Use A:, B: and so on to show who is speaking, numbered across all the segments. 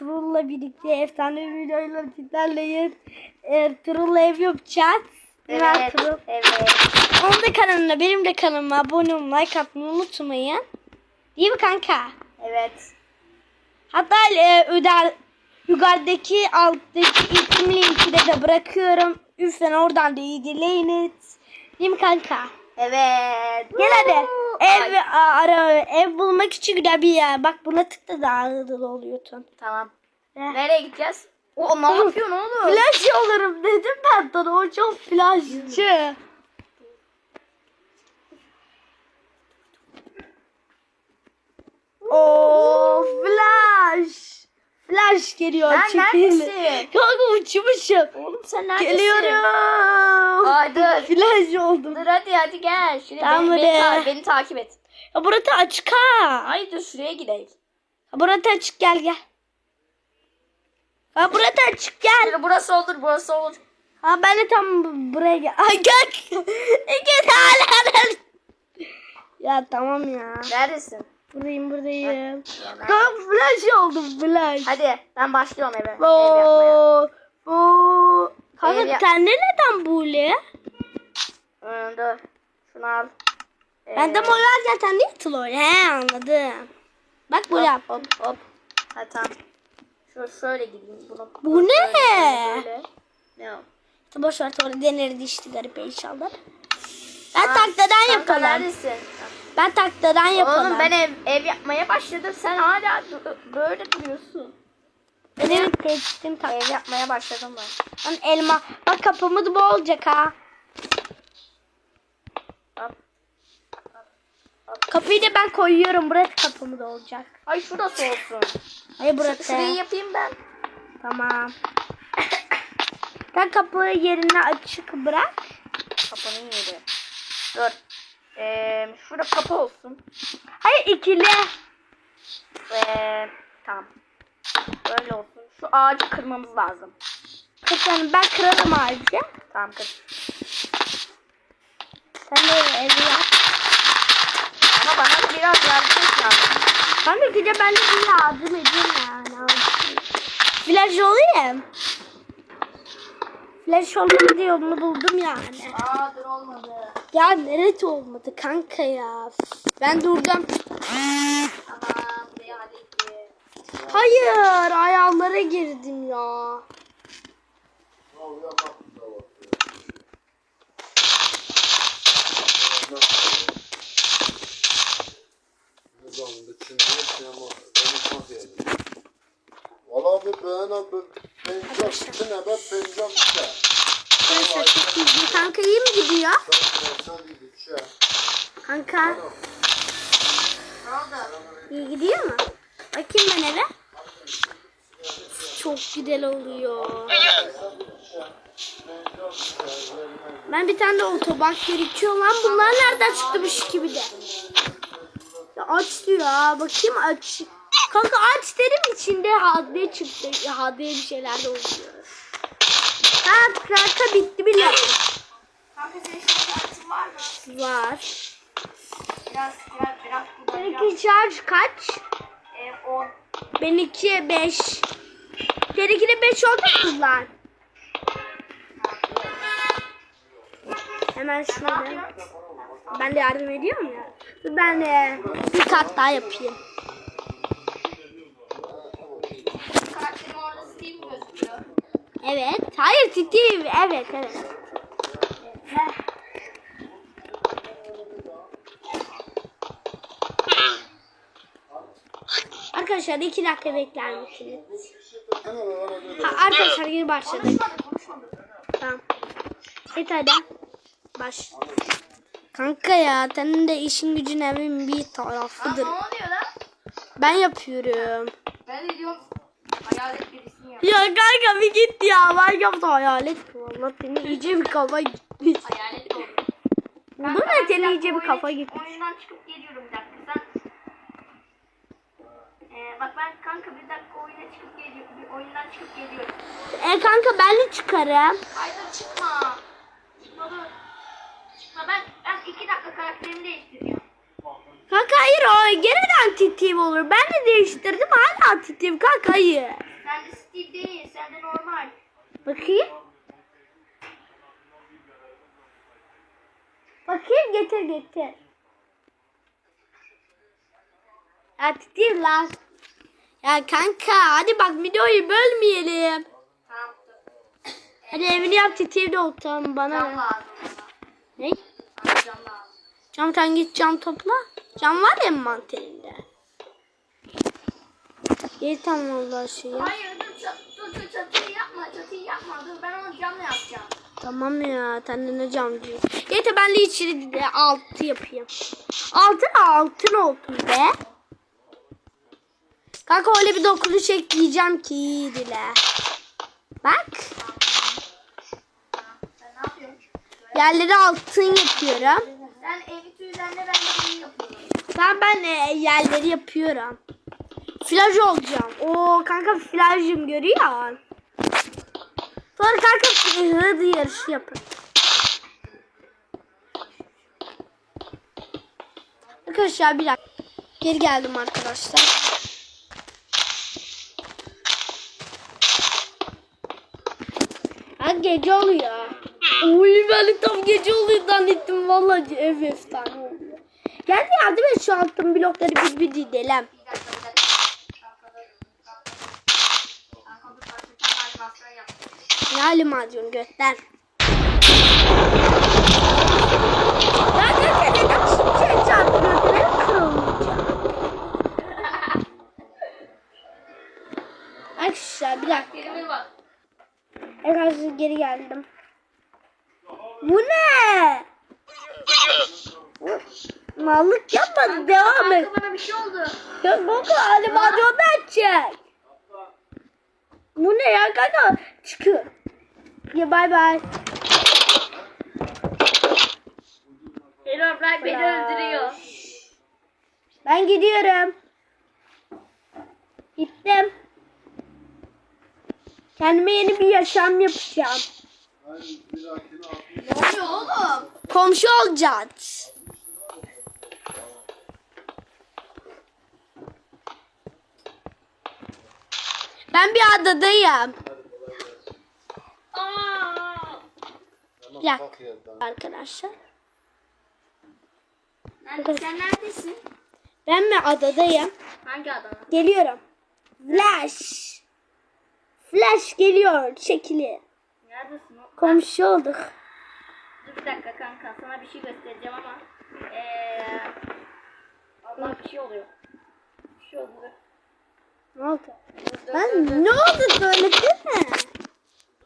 A: Ertuğrul'la birlikte efsane videoyla sizlerleyiz. Ertuğrul'la ev yapacağız. Ben Ertuğrul.
B: evet.
A: Onun da kanalına benim de kanalıma abone olmayı like atmayı unutmayın. Değil mi kanka?
B: Evet.
A: Hatta e, öder, yukarıdaki alttaki isim linkini de bırakıyorum. Lütfen oradan da ilgileyiniz. Değil mi kanka?
B: Evet.
A: Gel hadi. Ev
B: Ay,
A: ara ev bulmak için güzel bir yer. Bak buna tıkla daha hızlı oluyorsun.
B: Tamam.
A: Ne?
B: Nereye gideceğiz? O ne yapıyorsun oğlum?
A: Flash olurum dedim ben sana. O çok flashçı. Oo flash. Flash geliyor.
B: Lan
A: çekil.
B: neredesin?
A: Kanka uçmuşum.
B: Oğlum sen neredesin?
A: Geliyorum.
B: Ay dur.
A: Flash oldum.
B: Dur hadi hadi gel. Şuraya
A: Tamam,
B: beni, beni,
A: hadi.
B: ta- beni takip et.
A: Ya burası açık ha.
B: Ay dur şuraya gidelim.
A: Ha, Burası açık gel gel. Ha burası açık gel.
B: Şöyle burası olur burası olur.
A: Ha ben de tam bu- buraya gel. Ay gel. İki tane. Ya tamam ya.
B: Neredesin?
A: Buradayım buradayım. Ha flash oldum flash.
B: Hadi ben başlıyorum eve.
A: Bu.
B: Ev
A: Kanka
B: yap-
A: sen de neden böyle?
B: Hı, dur. Şunu al.
A: Ben de
B: Ee,
A: moral zaten değil troll. He anladım. Bak böyle yap.
B: Hop hop. Ha tamam. Şöyle, şöyle gideyim. Bunu,
A: Bu ne?
B: böyle. Ne o?
A: İşte boş ver sonra deneriz işte garip inşallah. Ben
B: Ha,
A: taktadan
B: kanka
A: yapalım.
B: Neredesin?
A: Ben taktadan yapalım.
B: Oğlum ben ev, ev yapmaya başladım. Sen hala böyle duruyorsun.
A: Benim teçhizim tak.
B: Ev yapmaya başladım ben.
A: Lan elma. Bak kapımız bu olacak ha.
B: Hop.
A: Kapıyı da ben koyuyorum. Burası kapımız olacak.
B: Ay şurası olsun.
A: Hayır burası.
B: Şurayı yapayım ben.
A: Tamam. Sen kapıyı yerine açık bırak.
B: Kapının yeri. Dur. Ee, şurada kapı olsun.
A: Hayır ikili.
B: Ee, tamam. Böyle olsun. Şu ağacı kırmamız lazım.
A: Kırsanım ben kırarım ağacı.
B: Tamam kır.
A: Sen de evi yap.
B: Ama bana biraz yardım et lazım.
A: Ben de gece ben de bir yardım edeyim yani. Flash olayım. Flash olmanın yolunu buldum yani.
B: Aa dur olmadı.
A: Ya neresi olmadı kanka ya. Ben durdum. Hayır ayağlara girdim ya.
C: Valla abi ben abi pencap işte ne ben pencap işte.
A: Arkadaşlar çok iyi. Kanka iyi mi gidiyor? Kanka iyi gidiyor mu? Bakayım ben eve. Çok güzel oluyor. Ben bir tane de otobank gerekiyor lan. Bunlar nereden çıktı bu gibi de? Ya aç diyor. Bakayım aç. Kanka aç dedim içinde HD çıktı. HD bir şeyler de oluyor. Ha kanka bitti bile.
B: Kanka senin şartın var mı?
A: Var.
B: Biraz biraz biraz.
A: Seninki şarj kaç?
B: Ee, 10.
A: Benimki 5. Seninkine 5 oldu kullan. Hemen şöyle. Ben de yardım ediyorum ya. Ben de bir kat daha yapayım. Evet. Hayır Steve. Evet evet. Arkadaşlar iki dakika bekler misiniz? Ha, arkadaşlar yeni başladık. Tamam. Et hadi. Baş. Kanka ya senin de işin gücün evin bir tarafıdır.
B: Ne oluyor lan?
A: Ben yapıyorum.
B: Ben de diyorum hayalet yap.
A: Ya kanka bir git ya. Yaptım hayalet. Valla seni iyice bir kafa gitmiş.
B: Hayalet oldu.
A: Buldun mu seni iyice bir kafa gitmiş.
B: Oyundan çıkıp geliyorum bir dakika. Sen... Ee, bak ben kanka bir dakika oyuna çıkıp geliyorum. Bir oyundan çıkıp geliyorum.
A: E kanka ben de çıkarım.
B: Hayır çıkma. Çıkma dur. Çıkma ben, ben iki dakika karakterimi değiştiriyorum.
A: Kanka hayır o geriden titif olur. Ben de değiştirdim hala titif kanka hayır.
B: Steve değil. Sende normal.
A: Bakayım. Bakayım getir getir. Titir lan. Ya kanka hadi bak videoyu bölmeyelim.
B: Tamam.
A: Hadi evini yap titir de oturalım bana.
B: Cam lazım.
A: Ne?
B: Cam lazım.
A: Cam sen git cam topla. Cam var ya envanterinde. İyi tamam Allah şey ya.
B: Hayır dur, çat, dur, dur çatıyı yapma. Çatıyı yapma. Dur ben onu camla yapacağım.
A: Tamam ya sen de ne camcı. Yeter ben de içeri de altı yapayım. Altın altın olsun be. Kanka öyle bir dokunuş ekleyeceğim ki dile. Bak.
B: Ben?
A: Yerleri altın yapıyorum.
B: Sen evi tüylerle ben de bunu yapıyorum.
A: Ben ben e, yerleri yapıyorum. Flaj olacağım. Oo kanka flajım görüyor. Sonra kanka hızlı yarışı yapın. Arkadaşlar bir dakika. Geri geldim arkadaşlar. Ha gece oluyor. Uy ben tam gece oluyor zannettim. Vallahi ev efsane oluyor. Gel yardım et şu altın blokları bir.
B: Bir dakika bir dakika. Kanka dur. Kanka dur. Kanka dur. Sen animasyon yap.
A: Ne animasyon göster. Arkadaşlar bir dakika. Arkadaşlar geri geldim. Bu ne? Mallık yapma devam et.
B: Bana bir şey oldu.
A: Ya kanka animasyon da açacak. Bu ne ya kanka? Çıkıyor. Ya bay bay.
B: Herobrine beni öldürüyor.
A: Ben gidiyorum. Gittim. Kendime yeni bir yaşam yapacağım.
B: Ne oluyor oğlum?
A: Komşu olacağız. Ben bir adadayım.
B: Aa!
C: Yerden.
A: Arkadaşlar.
B: Nerede, sen neredesin?
A: Ben mi adadayım?
B: Hangi adamı?
A: Geliyorum. Flash. Flash geliyor. Çekili.
B: Neredesin o?
A: Komşu olduk.
B: Dur bir dakika kanka sana bir şey göstereceğim ama eee Allah bir şey oluyor. Bir şey oldu. dur.
A: Ne oldu?
B: Dur, dur, dur,
A: Ben
B: dur.
A: ne oldu söylesene.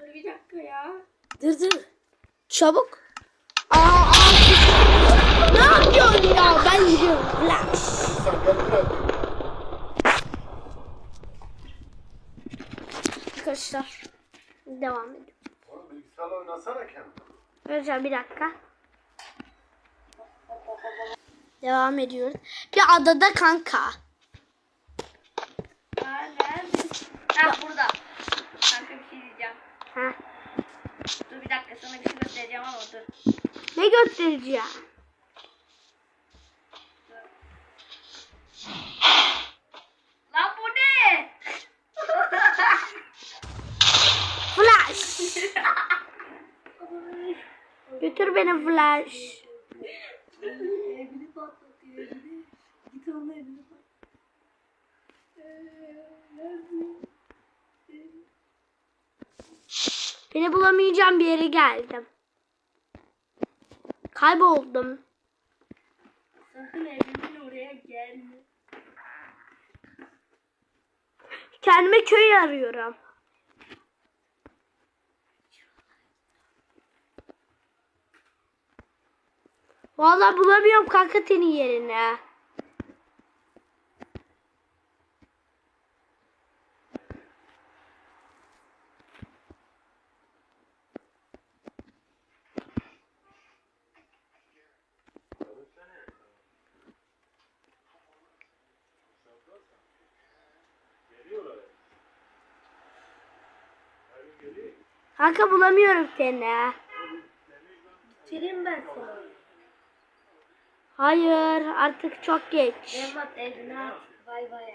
B: Dur bir dakika ya.
A: Dur dur. Çabuk. Aa, aa. Ne yapıyorsun ya? Ben gidiyorum. Arkadaşlar. Devam ediyorum.
C: Oğlum bilgisayarla oynasana kendin.
A: Arkadaşlar bir dakika. Devam ediyoruz. Bir adada kanka.
B: Ha neredesin? Ha burada. Kanka bir şey diyeceğim.
A: Ha.
B: Bir dakika sana bir şey göstereceğim ama dur.
A: Ne göstereceğim?
B: Lan bu ne?
A: Flash. Götür beni Flash.
B: Evini patlatıyor evini. Git onun evini patlat.
A: Beni bulamayacağım bir yere geldim. Kayboldum.
B: Sakın evimin oraya gelme.
A: Kendime köy arıyorum. Vallahi bulamıyorum kanka senin yerine. Kanka bulamıyorum seni.
B: Bitireyim ben seni.
A: Hayır artık çok geç.
B: Mehmet evine at. Bay bay.